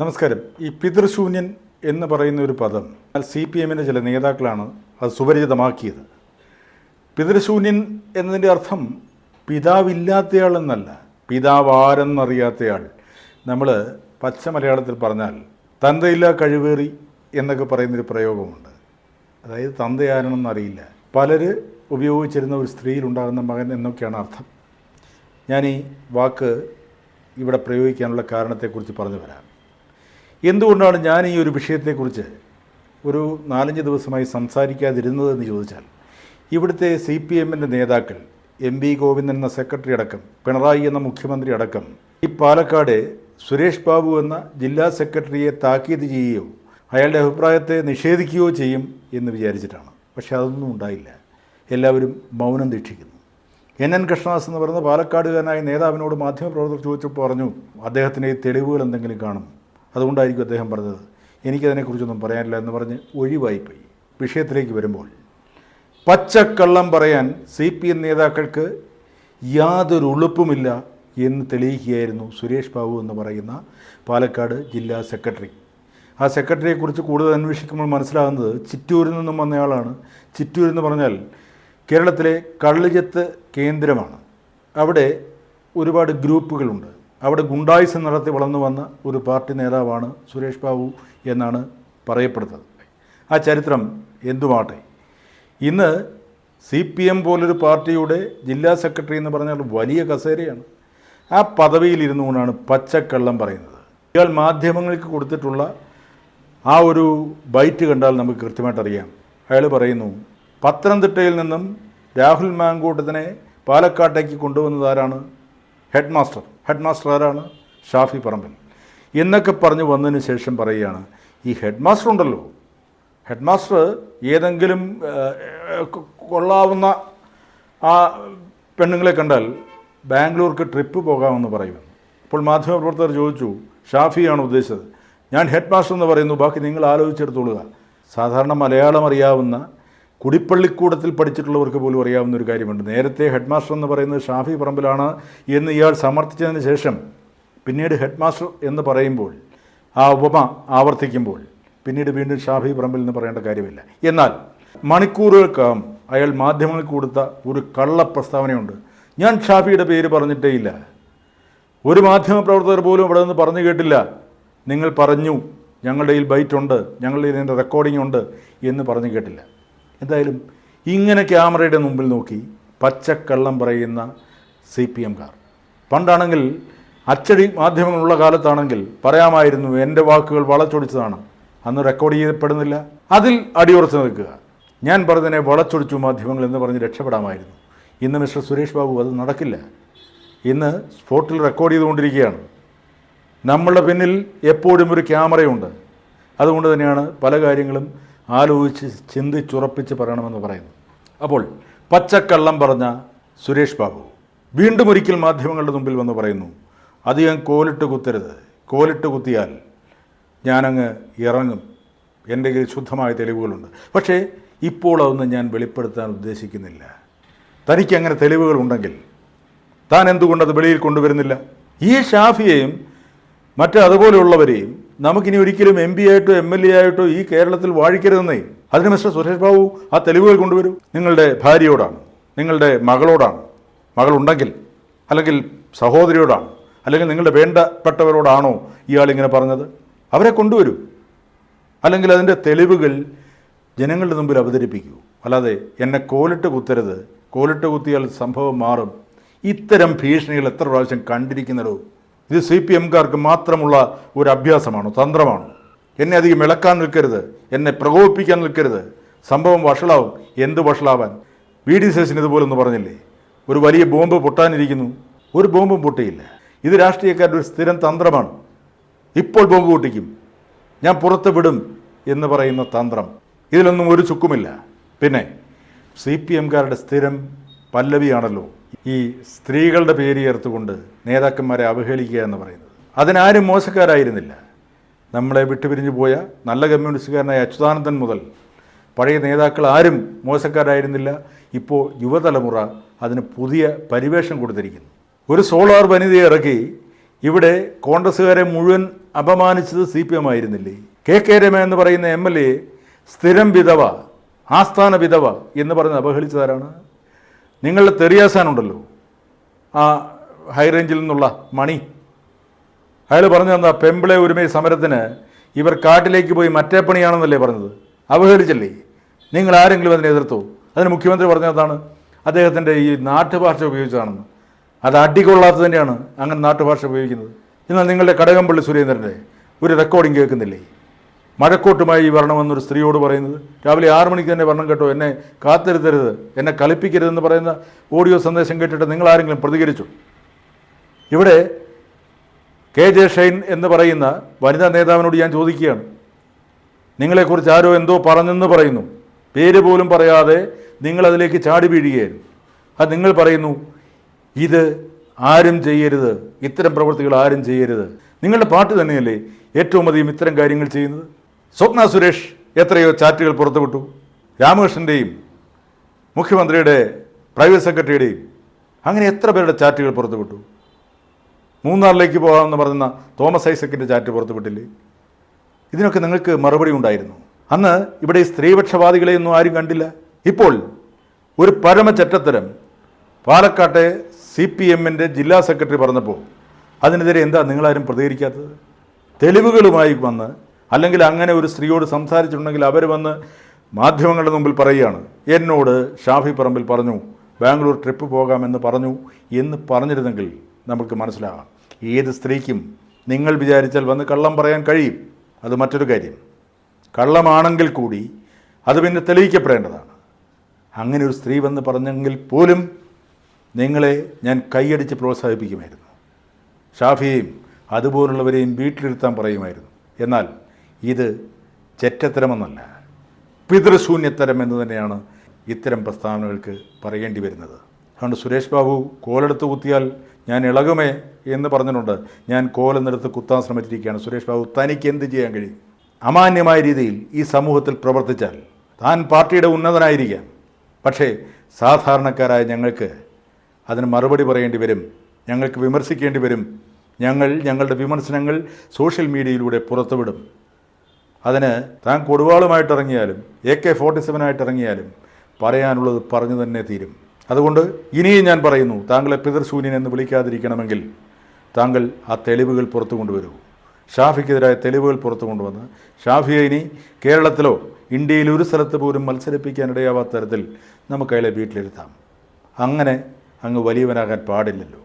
നമസ്കാരം. ഈ പിതൃശൂന്യൻ എന്ന് പറയുന്ന ഒരു പദം സി പി എമ്മിന്റെ ചില നേതാക്കളാണ് അത് സുപരിചിതമാക്കിയത്. പിതൃശൂന്യൻ എന്നതിന്റെ അർത്ഥം പിതാവില്ലാത്തയാളെന്നല്ല എന്നല്ല പിതാവ് നമ്മൾ പച്ച മലയാളത്തിൽ പറഞ്ഞാൽ തന്തയില്ല കഴിവേറി എന്നൊക്കെ പറയുന്നൊരു പ്രയോഗമുണ്ട്. അതായത് തന്തയാരണമെന്നറിയില്ല പലര് ഉപയോഗിച്ചിരുന്ന ഒരു സ്ത്രീയിലുണ്ടാകുന്ന മകൻ എന്നൊക്കെയാണ് അർത്ഥം. ഞാൻ ഈ വാക്ക് ഇവിടെ പ്രയോഗിക്കാനുള്ള കാരണത്തെക്കുറിച്ച് പറഞ്ഞു വരാം. എന്തുകൊണ്ടാണ് ഞാൻ ഈ ഒരു വിഷയത്തെക്കുറിച്ച് ഒരു നാലഞ്ച് ദിവസമായി സംസാരിക്കാതിരുന്നതെന്ന് ചോദിച്ചാൽ ഇവിടുത്തെ സി പി എമ്മിന്റെ നേതാക്കൾ എം വി ഗോവിന്ദൻ എന്ന സെക്രട്ടറി അടക്കം പിണറായി എന്ന മുഖ്യമന്ത്രി അടക്കം ഈ പാലക്കാട് സുരേഷ് ബാബു എന്ന ജില്ലാ സെക്രട്ടറിയെ താക്കീത് ചെയ്യുകയോ അയാളുടെ അഭിപ്രായത്തെ നിഷേധിക്കുകയോ ചെയ്യും എന്ന് വിചാരിച്ചിട്ടാണ്. പക്ഷെ അതൊന്നും ഉണ്ടായില്ല. എല്ലാവരും മൗനം ദീക്ഷിക്കുന്നു. എൻ എൻ കൃഷ്ണദാസ് എന്ന് പറയുന്ന പാലക്കാടുകാരനായ നേതാവിനോട് മാധ്യമപ്രവർത്തകർ ചോദിച്ചപ്പോൾ പറഞ്ഞു അദ്ദേഹത്തിന് തെളിവുകൾ എന്തെങ്കിലും കാണും അതുകൊണ്ടായിരിക്കും അദ്ദേഹം പറഞ്ഞത് എനിക്കതിനെക്കുറിച്ചൊന്നും പറയാനില്ല എന്ന് പറഞ്ഞ് ഒഴിവായിപ്പോയി. വിഷയത്തിലേക്ക് വരുമ്പോൾ പച്ചക്കള്ളം പറയാൻ സി പി എം നേതാക്കൾക്ക് യാതൊരു ഉളുപ്പുമില്ല എന്ന് തെളിയിക്കുകയായിരുന്നു സുരേഷ് ബാബു എന്ന് പറയുന്ന പാലക്കാട് ജില്ലാ സെക്രട്ടറി. ആ സെക്രട്ടറിയെക്കുറിച്ച് കൂടുതൽ അന്വേഷിക്കുമ്പോൾ മനസ്സിലാകുന്നത് ചിറ്റൂരിൽ നിന്നും വന്നയാളാണ് ചിറ്റൂർ എന്ന് പറഞ്ഞാൽ കേരളത്തിലെ കള്ളുചെത്ത് കേന്ദ്രമാണ്. അവിടെ ഒരുപാട് ഗ്രൂപ്പുകളുണ്ട്. അവിടെ ഗുണ്ടായുസം നടത്തി വളർന്നു വന്ന ഒരു പാർട്ടി നേതാവാണ് സുരേഷ് ബാബു എന്നാണ് പറയപ്പെടുന്നത്. ആ ചരിത്രം എന്തുമാട്ടെ? ഇന്ന് സി പി എം പോലൊരു പാർട്ടിയുടെ ജില്ലാ സെക്രട്ടറി എന്ന് പറഞ്ഞാൽ വലിയ കസേരയാണ്. ആ പദവിയിലിരുന്നു കൊണ്ടാണ് പച്ചക്കള്ളം പറയുന്നത്. ഇയാൾ മാധ്യമങ്ങൾക്ക് കൊടുത്തിട്ടുള്ള ആ ഒരു ബൈറ്റ് കണ്ടാൽ നമുക്ക് കൃത്യമായിട്ട് അറിയാം. അയാൾ പറയുന്നു പത്തനംതിട്ടയിൽ നിന്നും രാഹുൽ മാങ്കൂട്ടത്തിനെ പാലക്കാട്ടേക്ക് കൊണ്ടുവന്നത് ആരാണ്? ഹെഡ് മാസ്റ്റർ ഹെഡ് മാസ്റ്റർ ആരാണ്? ഷാഫി പറമ്പൻ എന്നൊക്കെ പറഞ്ഞു വന്നതിന് ശേഷം പറയുകയാണ് ഈ ഹെഡ് മാസ്റ്റർ ഉണ്ടല്ലോ ഹെഡ് മാസ്റ്റർ ഏതെങ്കിലും കൊള്ളാവുന്ന ആ പെണ്ണുങ്ങളെ കണ്ടാൽ ബാംഗ്ലൂർക്ക് ട്രിപ്പ് പോകാമെന്ന് പറയുന്നു. അപ്പോൾ മാധ്യമപ്രവർത്തകർ ചോദിച്ചു ഷാഫിയാണ് ഉദ്ദേശിച്ചത്? ഞാൻ ഹെഡ് മാസ്റ്റർ എന്ന് പറയുന്നു ബാക്കി നിങ്ങൾ ആലോചിച്ചെടുത്തോളുക. സാധാരണ മലയാളം അറിയാവുന്ന കുടിപ്പള്ളിക്കൂടത്തിൽ പഠിച്ചിട്ടുള്ളവർക്ക് പോലും അറിയാവുന്ന ഒരു കാര്യമുണ്ട്. നേരത്തെ ഹെഡ് മാസ്റ്റർ എന്ന് പറയുന്നത് ഷാഫി പറമ്പിലാണ്. എന്ന് ഇയാൾ സമർത്ഥിച്ചതിന് ശേഷം പിന്നീട് ഹെഡ് മാസ്റ്റർ എന്ന് പറയുമ്പോൾ ആ ഉപമ ആവർത്തിക്കുമ്പോൾ പിന്നീട് വീണ്ടും ഷാഫി പറമ്പിൽ എന്ന് പറയേണ്ട കാര്യമില്ല. എന്നാൽ മണിക്കൂറുകൾക്കകം അയാൾ മാധ്യമങ്ങൾക്ക് കൊടുത്ത ഒരു കള്ള പ്രസ്താവനയുണ്ട്. ഞാൻ ഷാഫിയുടെ പേര് പറഞ്ഞിട്ടേ ഇല്ല. ഒരു മാധ്യമപ്രവർത്തകർ പോലും ഇവിടെ നിന്ന് പറഞ്ഞു കേട്ടില്ല. നിങ്ങൾ പറഞ്ഞു ഞങ്ങളുടെ കയ്യിൽ ബൈറ്റ് ഉണ്ട് ഞങ്ങളുടെ ഇതിന്റെ റെക്കോർഡിംഗ് ഉണ്ട് എന്ന് പറഞ്ഞു കേട്ടില്ല. എന്തായാലും ഇങ്ങനെ ക്യാമറയുടെ മുമ്പിൽ നോക്കി പച്ചക്കള്ളം പറയുന്ന സി പി എംകാർ പണ്ടാണെങ്കിൽ അച്ചടി മാധ്യമങ്ങളുള്ള കാലത്താണെങ്കിൽ പറയാമായിരുന്നു എന്റെ വാക്കുകൾ വളച്ചൊടിച്ചതാണ്. അന്ന് റെക്കോർഡ് ചെയ്യപ്പെടുന്നില്ല. അതിൽ അടിയുറച്ച് നിൽക്കുക. ഞാൻ പറഞ്ഞതിനെ വളച്ചൊടിച്ചു മാധ്യമങ്ങൾ എന്ന് പറഞ്ഞ് രക്ഷപ്പെടാമായിരുന്നു. ഇന്ന് മിസ്റ്റർ സുരേഷ് ബാബു അത് നടക്കില്ല. ഇന്ന് സ്പോട്ടിൽ റെക്കോർഡ് ചെയ്തുകൊണ്ടിരിക്കുകയാണ്. നമ്മളുടെ പിന്നിൽ എപ്പോഴും ഒരു ക്യാമറയുണ്ട്. അതുകൊണ്ട് തന്നെയാണ് പല കാര്യങ്ങളും ആലോചിച്ച് ചിന്തിച്ചുറപ്പിച്ച് പറയണമെന്ന് പറയുന്നു. അപ്പോൾ പച്ചക്കള്ളം പറഞ്ഞ സുരേഷ് ബാബു വീണ്ടും ഒരിക്കൽ മാധ്യമങ്ങളുടെ മുമ്പിൽ വന്ന് പറയുന്നു അധികം കോലിട്ട് കുത്തരുത്. കോലിട്ട് കുത്തിയാൽ ഞാനങ്ങ് ഇറങ്ങും. എന്റെ കയ്യിൽ ശുദ്ധമായ തെളിവുകളുണ്ട്. പക്ഷേ ഇപ്പോൾ അതൊന്നും ഞാൻ വെളിപ്പെടുത്താൻ ഉദ്ദേശിക്കുന്നില്ല. തനിക്ക് അങ്ങനെ തെളിവുകളുണ്ടെങ്കിൽ താൻ എന്തുകൊണ്ടത് വെളിയിൽ കൊണ്ടുവരുന്നില്ല? ഈ ഷാഫിയെയും മറ്റ് അതുപോലെയുള്ളവരെയും നമുക്കിനി ഒരിക്കലും എം പി ആയിട്ടോ എം എൽ എ ആയിട്ടോ ഈ കേരളത്തിൽ വാഴിക്കരുതെന്നേ. അതിന് മിസ്റ്റർ സുരേഷ് ബാബു ആ തെളിവുകൾ കൊണ്ടുവരൂ. നിങ്ങളുടെ ഭാര്യയോടാണ് നിങ്ങളുടെ മകളോടാണ് മകളുണ്ടെങ്കിൽ അല്ലെങ്കിൽ സഹോദരിയോടാണ് അല്ലെങ്കിൽ നിങ്ങളുടെ വേണ്ടപ്പെട്ടവരോടാണോ ഇയാളിങ്ങനെ പറഞ്ഞത്? അവരെ കൊണ്ടുവരൂ. അല്ലെങ്കിൽ അതിന്റെ തെളിവുകൾ ജനങ്ങളുടെ മുമ്പിൽ അവതരിപ്പിക്കൂ. അല്ലാതെ എന്നെ കോലിട്ട് കുത്തരുത്. കോലിട്ട് കുത്തിയാൽ സംഭവം മാറും. ഇത്തരം ഭീഷണികൾ എത്ര പ്രാവശ്യം കണ്ടിരിക്കുന്നതോ? ഇത് സി പി എംകാർക്ക് മാത്രമുള്ള ഒരു അഭ്യാസമാണോ? തന്ത്രമാണോ? എന്നെ അധികം ഇളക്കാൻ നിൽക്കരുത്. എന്നെ പ്രകോപിപ്പിക്കാൻ നിൽക്കരുത്. സംഭവം വഷളാവും. എന്ത് വഷളാവാൻ? വി ഡി ശേഷൻ ഇതുപോലൊന്ന് പറഞ്ഞില്ലേ? ഒരു വലിയ ബോംബ് പൊട്ടാനിരിക്കുന്നു. ഒരു ബോംബും പൊട്ടിയില്ല. ഇത് രാഷ്ട്രീയക്കാരുടെ ഒരു സ്ഥിരം തന്ത്രമാണ്. ഇപ്പോൾ ബോംബ് പൊട്ടിക്കും. ഞാൻ പുറത്ത് വിടും എന്ന് പറയുന്ന തന്ത്രം. ഇതിലൊന്നും ഒരു ചുക്കുമില്ല. പിന്നെ സി പി എംകാരുടെ സ്ഥിരം പല്ലവിയാണല്ലോ. ഈ സ്ത്രീകളുടെ പേര് ചേർത്തുകൊണ്ട് നേതാക്കന്മാരെ അവഹേളിക്കുക എന്ന് പറയുന്നത്. അതിനാരും മോശക്കാരായിരുന്നില്ല. നമ്മളെ വിട്ടുപിരിഞ്ഞു പോയ നല്ല കമ്മ്യൂണിസ്റ്റുകാരനായ അച്യുതാനന്ദൻ മുതൽ പഴയ നേതാക്കൾ ആരും മോശക്കാരായിരുന്നില്ല. ഇപ്പോൾ യുവതലമുറ അതിന് പുതിയ പരിവേഷം കൊടുത്തിരിക്കുന്നു. ഒരു സോളാർ വനിതയെ ഇറക്കി ഇവിടെ കോൺഗ്രസ്സുകാരെ മുഴുവൻ അപമാനിച്ചത് സി പി എം ആയിരുന്നില്ലേ? കെ കെ രമ എന്ന് പറയുന്ന എം എൽ എ സ്ഥിരം വിധവ ആസ്ഥാന വിധവ എന്ന് പറഞ്ഞ് അപഹരിച്ചതാരാണ് നിങ്ങളുടെ തെറിയാസാനുണ്ടല്ലോ ആ ഹൈ റേഞ്ചിൽ നിന്നുള്ള മണി. അയാൾ പറഞ്ഞു തന്ന പെമ്പിളെ ഒരുമൈ സമരത്തിന് ഇവർ കാട്ടിലേക്ക് പോയി മറ്റേ പണിയാണെന്നല്ലേ പറഞ്ഞത്. അവഹേളിച്ചല്ലേ? നിങ്ങൾ ആരെങ്കിലും അതിനെ എതിർത്തു? അതിന് മുഖ്യമന്ത്രി പറഞ്ഞതാണ് അദ്ദേഹത്തിന്റെ ഈ നാട്ടുഭാഷ ഉപയോഗിച്ചതാണെന്ന്. അത് അടികൊള്ളാത്തത് തന്നെയാണ് അങ്ങനെ നാട്ടുഭാഷ ഉപയോഗിക്കുന്നത്. എന്നാൽ നിങ്ങളുടെ കടകംപള്ളി സുരേന്ദ്രന്റെ ഒരു റെക്കോർഡിംഗ് കേൾക്കുന്നില്ലേ? മഴക്കോട്ടുമായി വരണമെന്നൊരു സ്ത്രീയോട് പറയുന്നത് രാവിലെ ആറു മണിക്ക് തന്നെ വരണം കേട്ടോ എന്നെ കാത്തിരുത്തരുത് എന്നെ കളിപ്പിക്കരുതെന്ന് പറയുന്ന ഓഡിയോ സന്ദേശം കേട്ടിട്ട് നിങ്ങൾ ആരെങ്കിലും പ്രതികരിച്ചു? ഇവിടെ കെ ജെ ഷൈൻ എന്ന് പറയുന്ന വനിതാ നേതാവിനോട് ഞാൻ ചോദിക്കുകയാണ്. നിങ്ങളെക്കുറിച്ച് ആരോ എന്തോ പറഞ്ഞെന്ന് പറയുന്നു. പേര് പോലും പറയാതെ നിങ്ങളതിലേക്ക് ചാടി വീഴുകയായിരുന്നു. അത് നിങ്ങൾ പറയുന്നു ഇത് ആരും ചെയ്യരുത്. ഇത്തരം പ്രവൃത്തികൾ ആരും ചെയ്യരുത്. നിങ്ങളുടെ പാട്ട് തന്നെയല്ലേ ഏറ്റവും അധികം ഇത്തരം കാര്യങ്ങൾ ചെയ്യുന്നത്? സ്വപ്ന സുരേഷ് എത്രയോ ചാറ്റുകൾ പുറത്തുവിട്ടു. രാമകൃഷ്ണന്റെയും മുഖ്യമന്ത്രിയുടെ പ്രൈവറ്റ് സെക്രട്ടറിയുടെയും അങ്ങനെ എത്ര പേരുടെ ചാറ്റുകൾ പുറത്തുവിട്ടു. മൂന്നാറിലേക്ക് പോകാമെന്ന് പറയുന്ന തോമസ് ഐസക്കിന്റെ ചാറ്റ് പുറത്തുവിട്ടില്ലേ? ഇതിനൊക്കെ നിങ്ങൾക്ക് മറുപടി ഉണ്ടായിരുന്നു. അന്ന് ഇവിടെ സ്ത്രീപക്ഷവാദികളെയൊന്നും ആരും കണ്ടില്ല. ഇപ്പോൾ ഒരു പരമചറ്റത്തരം പാലക്കാട്ടെ സി പി എമ്മിന്റെ ജില്ലാ സെക്രട്ടറി പറഞ്ഞപ്പോൾ അതിനെതിരെ എന്താ നിങ്ങളാരും പ്രതികരിക്കാത്തത്? തെളിവുകളുമായി വന്ന് അല്ലെങ്കിൽ അങ്ങനെ ഒരു സ്ത്രീയോട് സംസാരിച്ചിട്ടുണ്ടെങ്കിൽ അവർ വന്ന് മാധ്യമങ്ങളുടെ മുമ്പിൽ പറയുകയാണ് എന്നോട് ഷാഫി പറമ്പിൽ പറഞ്ഞു ബാംഗ്ലൂർ ട്രിപ്പ് പോകാമെന്ന് പറഞ്ഞു എന്ന് പറഞ്ഞിരുന്നെങ്കിൽ നമുക്ക് മനസ്സിലാകാം. ഏത് സ്ത്രീക്കും നിങ്ങൾ വിചാരിച്ചാൽ വന്ന് കള്ളം പറയാൻ കഴിയും. അത് മറ്റൊരു കാര്യം. കള്ളമാണെങ്കിൽ കൂടി അത് പിന്നെ തെളിയിക്കപ്പെടേണ്ടതാണ്. അങ്ങനെ ഒരു സ്ത്രീ വന്ന് പറഞ്ഞെങ്കിൽ പോലും നിങ്ങളെ ഞാൻ കൈയടിച്ച് പ്രോത്സാഹിപ്പിക്കുമായിരുന്നു. ഷാഫിയെയും അതുപോലുള്ളവരെയും വീട്ടിലിരുത്താൻ പറയുമായിരുന്നു. എന്നാൽ ഇത് ചെറ്റത്തരമെന്നല്ല പിതൃശൂന്യത്തരം എന്ന് തന്നെയാണ് ഇത്തരം പ്രസ്താവനകൾക്ക് പറയേണ്ടി വരുന്നത്. അതുകൊണ്ട് സുരേഷ് ബാബു കോലെടുത്ത് കുത്തിയാൽ ഞാൻ ഇളകുമേ എന്ന് പറഞ്ഞിട്ടുണ്ട്. ഞാൻ കോലെന്നെടുത്ത് കുത്താൻ ശ്രമിച്ചിരിക്കുകയാണ്. സുരേഷ് ബാബു തനിക്ക് എന്ത് ചെയ്യാൻ കഴിയും? അമാന്യമായ രീതിയിൽ ഈ സമൂഹത്തിൽ പ്രവർത്തിച്ചാൽ താൻ പാർട്ടിയുടെ ഉന്നതനായിരിക്കാം. പക്ഷേ സാധാരണക്കാരായ ഞങ്ങൾക്ക് അതിന് മറുപടി പറയേണ്ടി വരും. ഞങ്ങൾക്ക് വിമർശിക്കേണ്ടി വരും. ഞങ്ങൾ ഞങ്ങളുടെ വിമർശനങ്ങൾ സോഷ്യൽ മീഡിയയിലൂടെ പുറത്തുവിടും. അതിന് താൻ കൊടുവാളുമായിട്ട് ഇറങ്ങിയാലും എ കെ ഫോർട്ടി സെവനായിട്ട് ഇറങ്ങിയാലും പറയാനുള്ളത് പറഞ്ഞു തന്നെ തീരും. അതുകൊണ്ട് ഇനിയും ഞാൻ പറയുന്നു താങ്കളെ പിതൃശൂന്യൻ എന്ന് വിളിക്കാതിരിക്കണമെങ്കിൽ താങ്കൾ ആ തെളിവുകൾ പുറത്തു കൊണ്ടുവരൂ. ഷാഫിക്കെതിരായ തെളിവുകൾ പുറത്തു കൊണ്ടുവന്ന് ഷാഫിയെ ഇനി കേരളത്തിലോ ഇന്ത്യയിൽ ഒരു സ്ഥലത്ത് പോലും മത്സരിപ്പിക്കാനിടയാവാത്ത തരത്തിൽ നമുക്ക് അയാളെ വീട്ടിലിരുത്താം. അങ്ങനെ അങ്ങ് വലിയവനാകാൻ പാടില്ലല്ലോ.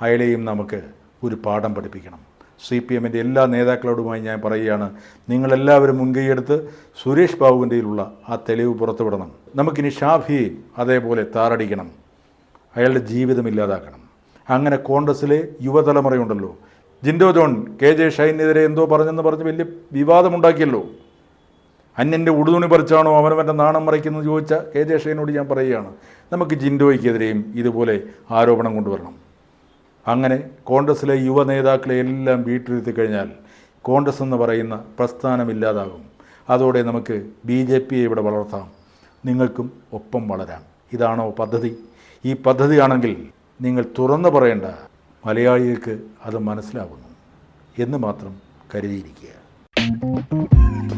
അയാളെയും നമുക്ക് ഒരു പാഠം പഠിപ്പിക്കണം. സി പി എമ്മിന്റെ എല്ലാ നേതാക്കളോടുമായി ഞാൻ പറയുകയാണ്. നിങ്ങളെല്ലാവരും മുൻകൈയെടുത്ത് സുരേഷ് ബാബുവിന്റെയിലുള്ള ആ തെളിവ് പുറത്തുവിടണം. നമുക്കിനി ഷാഫിയെ അതേപോലെ താറടിക്കണം. അയാളുടെ ജീവിതം ഇല്ലാതാക്കണം. അങ്ങനെ കോൺഗ്രസ്സിലെ യുവതലമുറയുണ്ടല്ലോ. ജിൻഡോ ജോൺ കെ ജെ ഷൈനെതിരെ എന്തോ പറഞ്ഞെന്ന് പറഞ്ഞ് വലിയ വിവാദമുണ്ടാക്കിയല്ലോ. അന്യന്റെ ഉടുതുണി പറിച്ചാണോ അവനവന്റെ നാണം മറയ്ക്കുന്നത് ചോദിച്ച കെ ജെ ഷൈനോട് ഞാൻ പറയുകയാണ്. നമുക്ക് ജിൻഡോയ്ക്കെതിരെയും ഇതുപോലെ ആരോപണം കൊണ്ടുവരണം. അങ്ങനെ കോൺഗ്രസ്സിലെ യുവ നേതാക്കളെ എല്ലാം വീട്ടിലിരുത്തി കഴിഞ്ഞാൽ കോൺഗ്രസ് എന്ന് പറയുന്ന പ്രസ്ഥാനമില്ലാതാകും അതോടെ നമുക്ക് ബി ജെ പിയെ ഇവിടെ വളർത്താം. നിങ്ങൾക്കും ഒപ്പം വളരാം. ഇതാണോ പദ്ധതി? ഈ പദ്ധതിയാണെങ്കിൽ നിങ്ങൾ തുറന്നു പറയേണ്ട മലയാളികൾക്ക് അത് മനസ്സിലാകുന്നു എന്ന് മാത്രം കരുതിയിരിക്കുക.